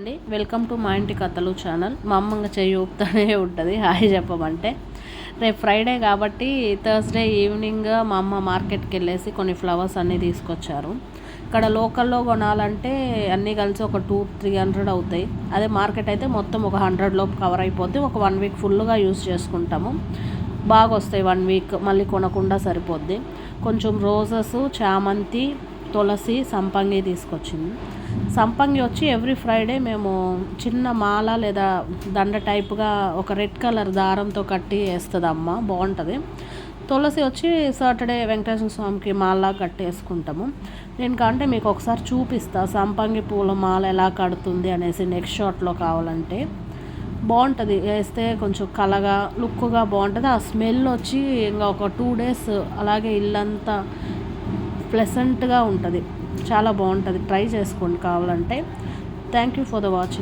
అండి. Welcome to మా ఇంటి కథలు ఛానల్. మా అమ్మంగా చెయ్యి ఊపుతూనే ఉంటుంది. హాయ్ చెప్పమంటే. రేపు ఫ్రైడే కాబట్టి థర్స్డే ఈవినింగ్ మా అమ్మ మార్కెట్కి వెళ్ళేసి కొన్ని ఫ్లవర్స్ అన్నీ తీసుకొచ్చారు. ఇక్కడ లోకల్లో కొనాలంటే అన్నీ కలిసి ఒక టూ త్రీ హండ్రెడ్ అవుతాయి. అదే మార్కెట్ అయితే మొత్తం ఒక హండ్రెడ్ లోపు కవర్ అయిపోద్ది. ఒక వన్ వీక్ ఫుల్గా యూస్ చేసుకుంటాము. బాగా వస్తాయి వన్ వీక్ మళ్ళీ కొనకుండా సరిపోద్ది. కొంచెం రోజెస్ చామంతి తులసి సంపంగి తీసుకొచ్చింది. సంపంగి వచ్చి ఎవ్రీ ఫ్రైడే మేము చిన్న మాల లేదా దండ టైప్గా ఒక రెడ్ కలర్ దారంతో కట్టి వేస్తుంది అమ్మ బాగుంటుంది. తులసి వచ్చి సాటర్డే వెంకటేశ్వర స్వామికి మాల కట్టేసుకుంటాము. నేను కంటే మీకు ఒకసారి చూపిస్తా సంపంగి పూల మాల ఎలా కడుతుంది అనేసి నెక్స్ట్ షాట్లో కావాలంటే. బాగుంటుంది వేస్తే కొంచెం కలగా లుక్గా బాగుంటుంది. ఆ స్మెల్ వచ్చి ఇంకా ఒక టూ డేస్ అలాగే ఇల్లంతా ప్లెసెంట్గా ఉంటుంది. చాలా బాగుంటుంది. ట్రై చేసుకోండి కావాలంటే. Thank you for the watching